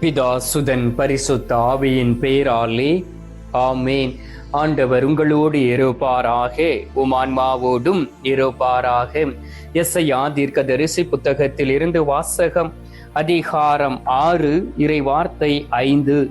பிதா சுதன் பரிசுத்த ஆவியின் பேராலே. ஆமேன். ஆண்டவர் உங்களோடு இருப்பாராக. உமான்மாவோடும் இருப்பாராக. எஸ்ஐயா தீர்க்க தரிசி புத்தகத்தில் இருந்து வாசகம் அதிகாரம் ஆறு இறை வார்த்தை ஐந்து.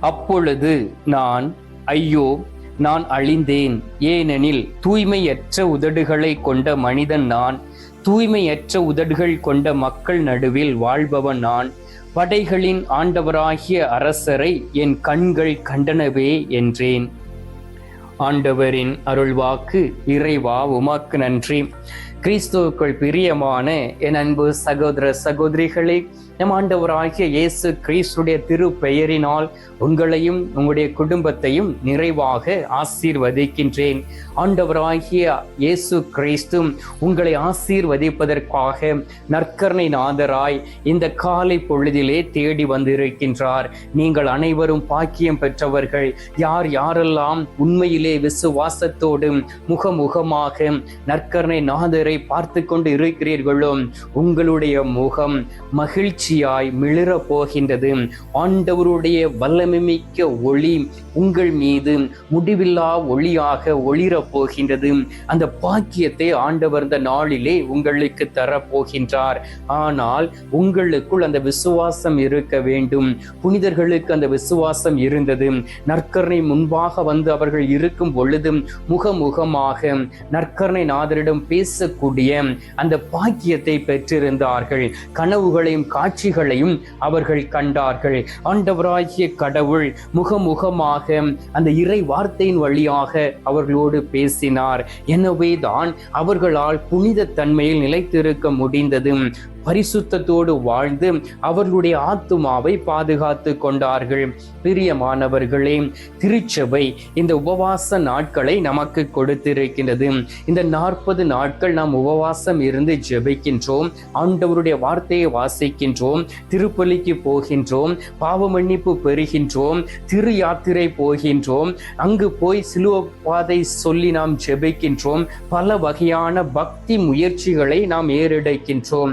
அப்பொழுது நான் ஐயோ நான் அழிந்தேன். ஏனெனில் தூய்மையற்ற உதடுகளை கொண்ட மனிதன் நான். தூய்மையற்ற உதடுகள் கொண்ட மக்கள் நடுவில் வாழ்பவன் நான். படைகளின் ஆண்டவராகிய அரசரை என் கண்கள் கண்டனவே என்றேன். ஆண்டவரின் அருள்வாக்கு இறைவா உமாக்கு நன்றி. கிறிஸ்துவுக்குள் பிரியமான என் அன்பு சகோதர சகோதரிகளை நம் ஆண்டவராகிய இயேசு கிறிஸ்துடைய திரு பெயரினால் உங்களையும் உங்களுடைய குடும்பத்தையும் நிறைவாக ஆசீர்வதிக்கின்றேன். ஆண்டவராகிய இயேசு கிறிஸ்தும் உங்களை ஆசீர்வதிப்பதற்காக நற்கரணை நாதராய் இந்த காலை பொழுதிலே தேடி வந்திருக்கின்றார். நீங்கள் அனைவரும் பாக்கியம் பெற்றவர்கள். யார் யாரெல்லாம் உண்மையிலே விசுவாசத்தோடும் முகமுகமாக நற்கரணை நாதரை பார்த்து கொண்டு இருக்கிறீர்களோ உங்களுடைய முகம் மகிழ்ச்சி மகிழ்ச்சியாய் மிளிர போகின்றது. ஆண்டவருடைய வல்லமிக்க ஒளி உங்கள் மீது முடிவில்லா ஒளியாக ஒளிரப் போகின்றது. அந்த பாக்கியத்தை ஆண்டவர் இந்த நாளிலே உங்களுக்கு தரப்போகின்றார். ஆனால் உங்களுக்குள் அந்த விசுவாசம் இருக்க வேண்டும். புனிதர்களுக்கு அந்த விசுவாசம் இருந்தது. நற்கரணை முன்பாக வந்து அவர்கள் இருக்கும் பொழுது முகமுகமாக நற்கரணை நாதரிடம் பேசக்கூடிய அந்த பாக்கியத்தை பெற்றிருந்தார்கள். கனவுகளையும் காட்சிகளையும் அவர்கள் கண்டார்கள். ஆண்டவராகிய கடவுள் முகமுகமாக அந்த இறை வார்த்தையின் வழியாக அவர்களோடு பேசினார். எனவே தான் அவர்களால் புனித தன்மையில் நிலைத்திருக்க முடிந்தது பரிசுத்தத்தோடு வாழ்ந்து அவர்களுடைய ஆத்துமாவை பாதுகாத்து கொண்டார்கள். பிரியமானவர்களே திருச்சபை இந்த உபவாச நாட்களை நமக்கு கொடுத்திருக்கின்றது. இந்த நாற்பது நாட்கள் நாம் உபவாசம் இருந்து ஜெபிக்கின்றோம் ஆண்டவருடைய வார்த்தையை வாசிக்கின்றோம் திருப்பலிக்கு போகின்றோம் பாவ மன்னிப்பு பெறுகின்றோம் திரு யாத்திரை போகின்றோம் அங்கு போய் சிலுவ பாதை சொல்லி நாம் ஜெபிக்கின்றோம் பல வகையான பக்தி முயற்சிகளை நாம் ஏறெடுக்கின்றோம்.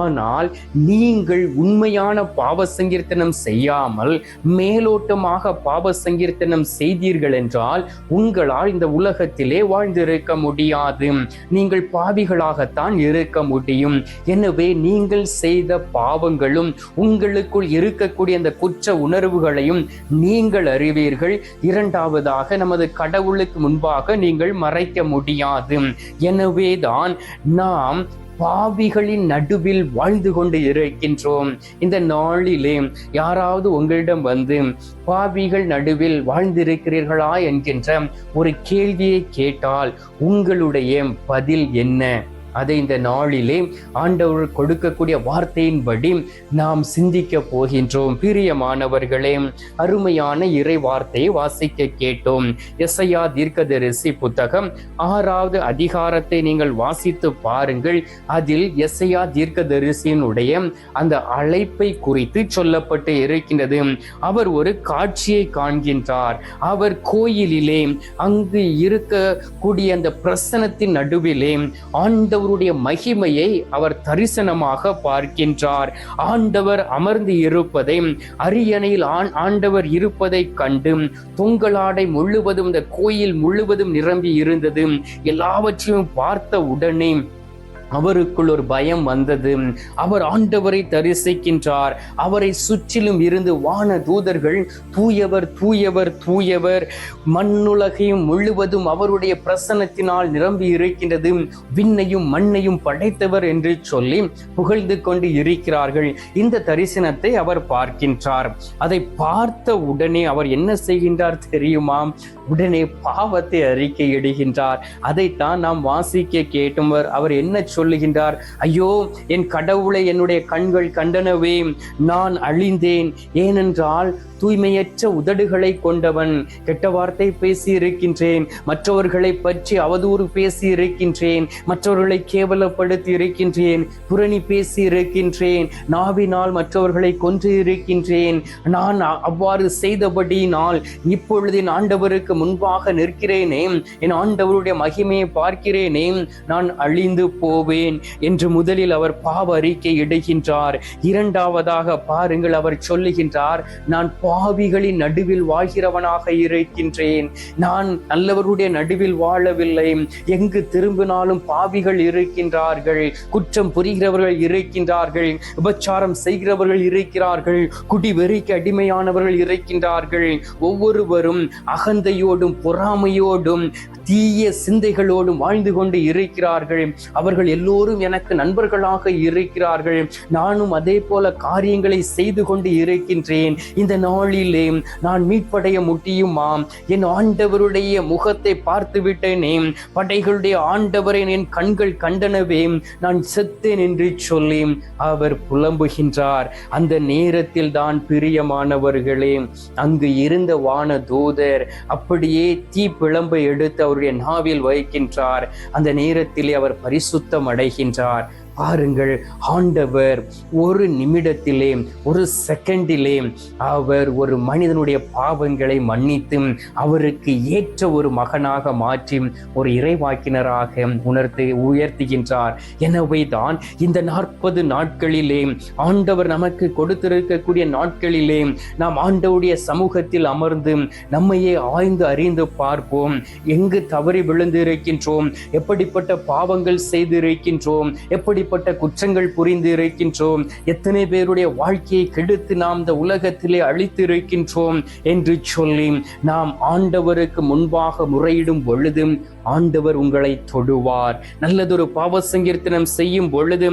ஆனால் நீங்கள் உண்மையான பாவ சங்கீர்த்தனம் செய்யாமல் மேலோட்டமாக பாவ சங்கீர்த்தனம் செய்தீர்கள் என்றால் உங்களால் இந்த உலகத்திலே வாழ்ந்திருக்க முடியாது. நீங்கள் பாவிகளாகத்தான் இருக்க முடியும். எனவே நீங்கள் செய்த பாவங்களும் உங்களுக்குள் இருக்கக்கூடிய அந்த குற்ற உணர்வுகளையும் நீங்கள் அறிவீர்கள். இரண்டாவதாக நமது கடவுளுக்கு முன்பாக நீங்கள் மறைக்க முடியாது. எனவேதான் நாம் பாவிகளின் நடுவில் வாழ்ந்து கொண்டு இருக்கின்றோம். இந்த நாளிலே யாராவது உங்களிடம் வந்து பாவிகள் நடுவில் வாழ்ந்திருக்கிறீர்களா என்கின்ற ஒரு கேள்வியை கேட்டால் உங்களுடைய பதில் என்ன? அதை இந்த நாளிலே ஆண்டவர் கொடுக்கக்கூடிய வார்த்தையின்படி நாம் சிந்திக்க போகின்றோம். பிரியமானவர்களே அருமையான இறை வார்த்தையை வாசிக்க கேட்டோம். எஸ்ஐயா தீர்க்கதரிசி புத்தகம் ஆறாவது அதிகாரத்தை நீங்கள் வாசித்து பாருங்கள். அதில் எஸ்ஐயா தீர்க்கதரிசியினுடைய அந்த அழைப்பை குறித்து சொல்லப்பட்டு இருக்கின்றது. அவர் ஒரு காட்சியை காண்கின்றார். அவர் கோயிலிலே அங்கு இருக்கக்கூடிய அந்த பிரசனத்தின் நடுவிலே ஆண்ட ஆண்டவருடைய மகிமையை அவர் தரிசனமாக பார்க்கின்றார். ஆண்டவர் அமர்ந்து இருப்பதை அரியணையில் ஆண் ஆண்டவர் இருப்பதை கண்டு தொங்கலாடை முழுவதும் இந்த கோயில் முழுவதும் நிரம்பி இருந்தது. எல்லாவற்றையும் பார்த்த உடனே அவருக்குள் ஒரு பயம் வந்தது. அவர் ஆண்டவரை தரிசிக்கின்றார். அவரை சுற்றிலும் இருந்து வான தூதர்கள் தூயவர் தூயவர் தூயவர் மண்ணுலகையும் முழுவதும் அவருடைய பிரசனத்தினால் நிரம்பி இருக்கின்றது. விண்ணையும் மண்ணையும் படைத்தவர் என்று சொல்லி புகழ்ந்து கொண்டு இருக்கிறார்கள். இந்த தரிசனத்தை அவர் பார்க்கின்றார். அதை பார்த்த உடனே அவர் என்ன செய்கின்றார் தெரியுமா? உடனே பாவத்தை அறிக்கையிடுகின்றார். அதைத்தான் நாம் வாசிக்க கேட்டுவர் அவர் என்ன சொல்லுகின்றார் ஐயோ என் கடவுளை என்னுடைய கண்கள் கண்டனவே நான் அழிந்தேன். ஏனென்றால் தூய்மையற்ற உதடுகளை கொண்டவன் கெட்ட வார்த்தை பேசி இருக்கின்றேன் மற்றவர்களை பற்றி அவதூறு பேசி இருக்கின்றேன் மற்றவர்களை கேவலப்படுத்தி இருக்கின்றேன் புரணி பேசி இருக்கின்றேன் நாவினால் மற்றவர்களை கொன்று இருக்கின்றேன் நான் அவ்வாறு செய்தபடியினால் இப்பொழுது என் ஆண்டவருக்கு முன்பாக நிற்கிறேனே என் ஆண்டவருடைய மகிமையை பார்க்கிறேனே நான் அழிந்து போவேன். போவேன் என்று முதலில் அவர் பாவ அறிக்கை இடுகின்றார். இரண்டாவதாக பாருங்கள் அவர் சொல்லுகின்றார் நான் பாவிகளின் நடுவில் வாழ்கிறவனாக இருக்கின்றேன். நான் நல்லவருடைய நடுவில் வாழவில்லை. எங்கு திரும்பினாலும் பாவிகள் இருக்கின்றார்கள். குற்றம் புரிகிறவர்கள் இருக்கின்றார்கள். விபச்சாரம் செய்கிறவர்கள் இருக்கிறார்கள். குடி வெறிக்கு அடிமையானவர்கள் இருக்கின்றார்கள். ஒவ்வொருவரும் அகந்தையோடும் பொறாமையோடும் தீய சிந்தைகளோடும் வாழ்ந்து கொண்டு இருக்கிறார்கள். அவர்கள் எல்லோரும் எனக்கு நண்பர்களாக இருக்கிறார்கள். நானும் அதே போல காரியங்களை செய்து கொண்டு இருக்கின்றேன். இந்த நாளிலே நான் மீட்படைய முடியுமா என் ஆண்டவருடைய முகத்தை பார்த்து விட்டேனே படைகளுடைய ஆண்டவரை என் கண்கள் கண்டனவே. நான் செத்தேன் என்று சொல்லி அவர் புலம்புகின்றார். அந்த நேரத்தில் தான் பிரியமானவர்களே அங்கு இருந்த வான தூதர் அப்படியே தீ பிளம்பை எடுத்து அவருடைய நாவில் வைக்கின்றார். அந்த நேரத்திலே அவர் பரிசுத்த அடைகின்றார் பாருங்கள் ஆண்டவர் ஒரு நிமிடத்திலே ஒரு செகண்டிலே அவர் ஒரு மனிதனுடைய பாவங்களை மன்னித்து அவருக்கு ஏற்ற ஒரு மகனாக மாற்றி ஒரு இறைவாக்கினராக உணர்த்து உயர்த்துகின்றார். எனவே தான் இந்த நாற்பது நாட்களிலே ஆண்டவர் நமக்கு கொடுத்திருக்கக்கூடிய நாட்களிலே நாம் ஆண்டவுடைய சமூகத்தில் அமர்ந்து நம்மையே ஆய்ந்து அறிந்து பார்ப்போம். எங்கு தவறி விழுந்து இருக்கின்றோம் எப்படிப்பட்ட பாவங்கள் செய்து இருக்கின்றோம் எப்படிப்பட்ட குற்றங்கள் புரிந்து இருக்கின்றோம். எத்தனை பேருடைய வாழ்க்கையை கெடுத்து நாம் இந்த உலகத்திலே அழித்து இருக்கின்றோம் என்று சொல்லி நாம் ஆண்டவருக்கு முன்பாக முறையிடும் பொழுது ஆண்டவர் உங்களை தொடுவார். நல்லதொரு பாவ சங்கீர்த்தனம் செய்யும் பொழுது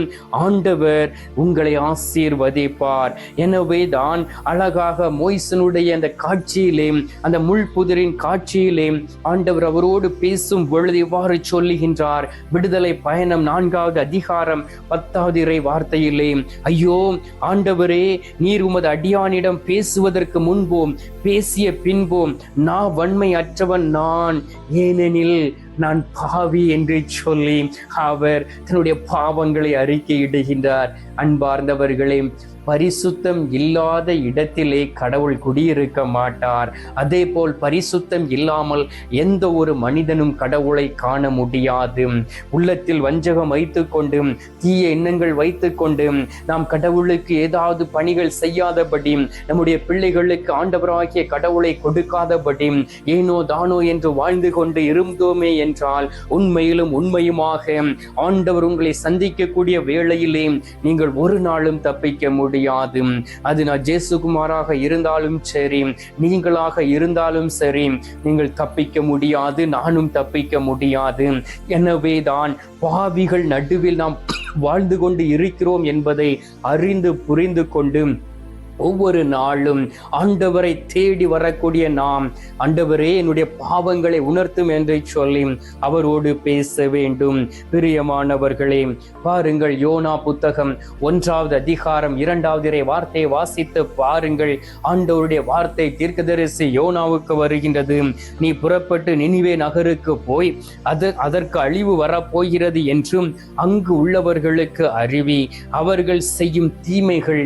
ஆண்டவர் உங்களை ஆசீர்வதிப்பார். எனவே தான் அழகாக மோய்சனுடைய அந்த காட்சியிலே அந்த முள்புதரின் காட்சியிலே ஆண்டவர் அவரோடு பேசும் பொழுது இவ்வாறு சொல்லுகின்றார். விடுதலை பயணம் நான்காவது அதிகாரம் பத்தாவது இறை வார்த்தையிலே ஐயோ ஆண்டவரே நீர் உமது அடியானிடம் பேசுவதற்கு முன்போம் பேசிய பின்போம் நான் வன்மை அற்றவன் நான். ஏனெனில் நான் பாவி என்று சொல்லி அவர் தன்னுடைய பாவங்களை அறிக்கையிடுகின்றார். அன்பார்ந்தவர்களே பரிசுத்தம் இல்லாத இடத்திலே கடவுள் குடியிருக்க மாட்டார். அதே போல் பரிசுத்தம் இல்லாமல் எந்த ஒரு மனிதனும் கடவுளை காண முடியாது. உள்ளத்தில் வஞ்சகம் வைத்துக்கொண்டும் தீய எண்ணங்கள் வைத்துக்கொண்டும் நாம் கடவுளுக்கு ஏதாவது பணிகள் செய்யாதபடி நம்முடைய பிள்ளைகளுக்கு ஆண்டவராகிய கடவுளை கொடுக்காதபடி ஏனோ தானோ என்று வாழ்ந்து கொண்டு இருந்தோமே என்றால் உண்மையிலும் உண்மையுமாக ஆண்டவர் உங்களை சந்திக்கக்கூடிய வேளையிலே நீங்கள் ஒரு நாளும் தப்பிக்க முடியும் முடியாது. அது நான் ஜேசுகுமாராக இருந்தாலும் சரி நீங்களாக இருந்தாலும் சரி நீங்கள் தப்பிக்க முடியாது நானும் தப்பிக்க முடியாது. எனவே தான் பாவிகள் நடுவில் நாம் வாழ்ந்து கொண்டு இருக்கிறோம் என்பதை அறிந்து புரிந்து கொண்டு ஒவ்வொரு நாளும் ஆண்டவரை தேடி வரக்கூடிய நாம் ஆண்டவரே என்னுடைய பாவங்களை உணர்த்தும் என்று சொல்லி அவரோடு பேச வேண்டும். பிரியமானவர்களே பாருங்கள் யோனா புத்தகம் ஒன்றாவது அதிகாரம் இரண்டாவது இறை வார்த்தையை வாசித்து பாருங்கள். ஆண்டவருடைய வார்த்தை தீர்க்கதரிசி யோனாவுக்கு வருகின்றது. நீ புறப்பட்டு நினிவே நகருக்கு போய் அது அதற்கு அழிவு வரப்போகிறது என்றும் அங்கு உள்ளவர்களுக்கு அறிவி. அவர்கள் செய்யும் தீமைகள்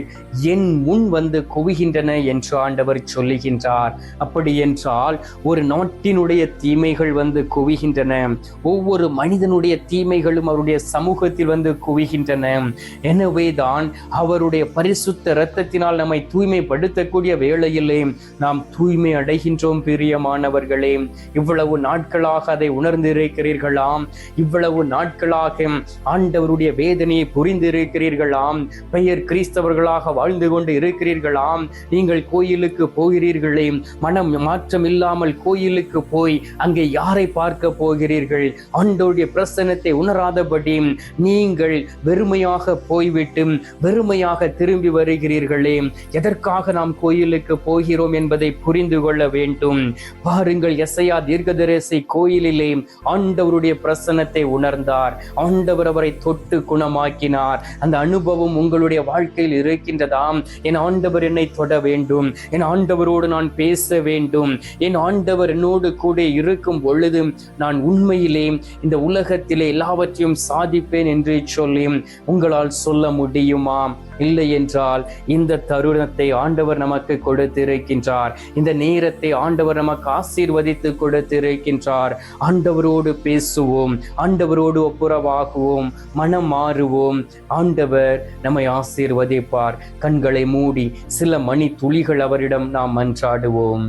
என் முன் வந்து குவிகின்றன என்று ஆண்டவர் சொல்லுகின்றார். அப்படி என்றால் ஒரு நாட்டினுடைய தீமைகள் வந்து குவிகின்றன. ஒவ்வொரு மனிதனுடைய தீமைகளும் அவருடைய சமூகத்தில் வந்து குவிகின்றன. எனவே தான் அவருடைய பரிசுத்த இரத்தத்தினால் நம்மை தூய்மைப்படுத்தக்கூடிய வேளையிலே நாம் தூய்மை அடைகின்றோம் பிரியமானவர்களே. இவ்வளவு நாட்களாக அதை உணர்ந்திருக்கிறீர்களாம். இவ்வளவு நாட்களாக ஆண்டவருடைய வேதனையை புரிந்திருக்கிறீர்களாம். பெயர் கிறிஸ்தவர்களாக வாழ்ந்து கொண்டு இருக்கிறீர்களாம் நீங்கள் கோயிலுக்கு போகிறீர்களே. மனம் மாற்றம் இல்லாமல் கோயிலுக்கு போய் அங்கே யாரை பார்க்க போகிறீர்கள்? ஆண்டோடைய பிரசனத்தை உணராதபடி நீங்கள் வெறுமையாக போய்விட்டு வெறுமையாக திரும்பி வருகிறீர்களே. எதற்காக நாம் கோயிலுக்கு போகிறோம் என்பதை புரிந்து கொள்ள வேண்டும். பாருங்கள் எசையா தீர்க்கதரிசி கோயிலிலே ஆண்டவருடைய பிரசனத்தை உணர்ந்தார். ஆண்டவர் அவரை தொட்டு குணமாக்கினார். அந்த அனுபவம் உங்களுடைய வாழ்க்கையில் இருக்கின்றதாம். என் ஆண்டவர் என்னை தொட வேண்டும். என் ஆண்டவரோடு நான் பேச வேண்டும். என் ஆண்டவர் என்னோடு கூட இருக்கும் பொழுது நான் உண்மையிலே இந்த உலகத்திலே எல்லாவற்றையும் சாதிப்பேன் என்று சொல்லி உங்களால் சொல்ல முடியுமா? இல்லை என்றால் இந்த தருணத்தை ஆண்டவர் நமக்கு கொடுத்திருக்கின்றார். இந்த நேரத்தை ஆண்டவர் நமக்கு ஆசீர்வதித்து கொடுத்திருக்கின்றார். ஆண்டவரோடு பேசுவோம் ஆண்டவரோடு ஒப்புரவாகுவோம் மனம் மாறுவோம். ஆண்டவர் நம்மை ஆசீர்வதிப்பார். கண்களை மூடி சில மணி துளிகள் அவரிடம் நாம் மன்றாடுவோம்.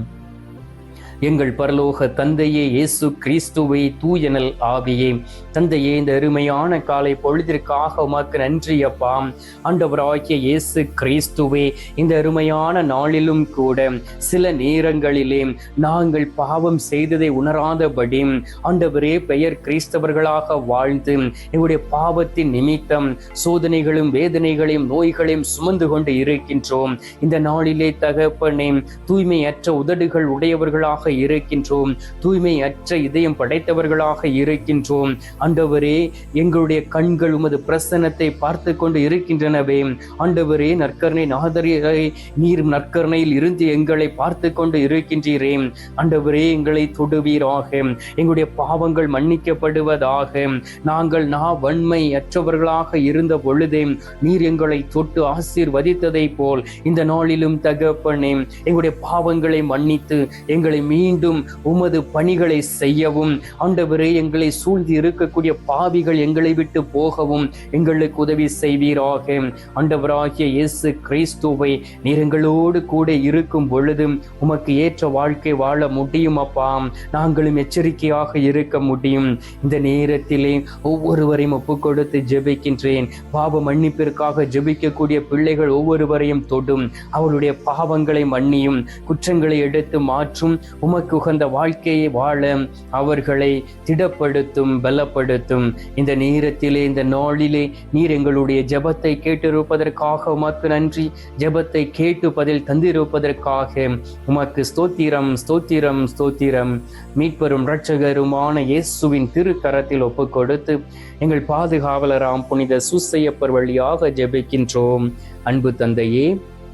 எங்கள் பரலோக தந்தையே இயேசு கிறிஸ்துவை தூயனல் ஆவியே. தந்தையே இந்த அருமையான காலை பொழுதிற்காக உமக்கு நன்றி அப்பா. ஆண்டவராகிய இயேசு கிறிஸ்துவே இந்த அருமையான நாளிலும் கூட சில நேரங்களிலே நாங்கள் பாவம் செய்ததை உணராதபடி ஆண்டவரே பெயர் கிறிஸ்தவர்களாக வாழ்ந்து எங்களுடைய பாவத்தின் நிமித்தம் சோதனைகளும் வேதனைகளையும் நோய்களையும் சுமந்து கொண்டு இருக்கின்றோம். இந்த நாளிலே தகப்பனே தூய்மையற்ற உதடுகள் உடையவர்களாக இருக்கின்றோம். தூய்மையற்ற இதயம் படைத்தவர்களாக இருக்கின்றோம். ஆண்டவரே எங்களுடைய கண்கள் உமது பிரசன்னத்தை பார்த்து கொண்டு இருக்கின்றனவே. ஆண்டவரே நற்கருணை நாதரே நீர் நற்கருணையில் இருந்து எங்களை பார்த்து கொண்டு இருக்கின்றீரே. ஆண்டவரே எங்களை தொடுவீராக. எங்களுடைய பாவங்கள் மன்னிக்கப்படுவதாக. நாங்கள் நா வன்மை அற்றவர்களாக இருந்த பொழுதே நீர் எங்களை தொட்டு ஆசீர்வதித்ததை போல் இந்த நாளிலும் தகப்பனே எங்களுடைய பாவங்களை மன்னித்து எங்களை மீண்டும் உமது பணிகளை செய்யவும். ஆண்டவரே எங்களை சூழ்ந்து இருக்கக்கூடிய பாவிகள் எங்களை விட்டு போகவும் எங்களுக்கு உதவி செய்வீராக. ஆண்டவராகிய இயேசு கிறிஸ்துவை நீர் எங்களோடு கூட இருக்கும் பொழுதும் உமக்கு ஏற்ற வாழ்க்கை வாழ முடியும் அப்பா. நாங்களும் எச்சரிக்கையாக இருக்க முடியும். இந்த நேரத்திலே ஒவ்வொருவரையும் ஒப்பு கொடுத்து ஜெபிக்கின்றேன். பாவ மன்னிப்பிற்காக ஜெபிக்கக்கூடிய பிள்ளைகள் ஒவ்வொருவரையும் தொடும். அவருடைய பாவங்களை மன்னியும். குற்றங்களை எடுத்து மாற்றும். உமக்கு உகந்த வாழ்க்கையை வாழ அவர்களை திடப்படுத்தும் பலப்படுத்தும் இந்த நேரத்திலே இந்த நாளிலே நீர் எங்களுடைய ஜபத்தை கேட்டிருப்பதற்காக உமக்கு நன்றி. ஜெபத்தை கேட்டு பதில் தந்திருப்பதற்காக உமக்கு ஸ்தோத்திரம் ஸ்தோத்திரம் ஸ்தோத்திரம். மீட்பெரும் இரட்சகருமான இயேசுவின் திருக்கரத்தில் ஒப்பு கொடுத்து எங்கள் பாதுகாவலராம் புனித சுசையப்பர் வழியாக ஜெபிக்கின்றோம். அன்பு தந்தையே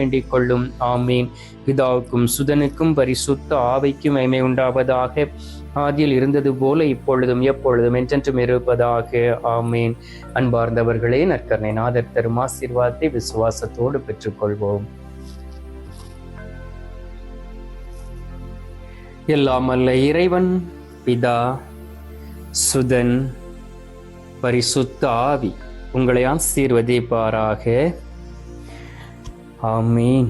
வேண்டிக் கொள்ளும் ஆமீன். பிதாவுக்கும் சுதனுக்கும் பரிசுத்த ஆவைக்கும் மைமை உண்டாவதாக. ஆதியில் இருந்தது போல இப்பொழுதும் எப்பொழுதும் என்றென்றும் இருப்பதாக. ஆமீன். அன்பார்ந்தவர்களே நற்கரணை நாதர் தரும் ஆசீர்வாதத்தை விசுவாசத்தோடு பெற்றுக்கொள்வோம். எல்லாம் அல்ல இறைவன் பிதா சுதன் பரிசுத்த ஆவி உங்களை ஆசீர்வதிப்பாராக. ஆமீன்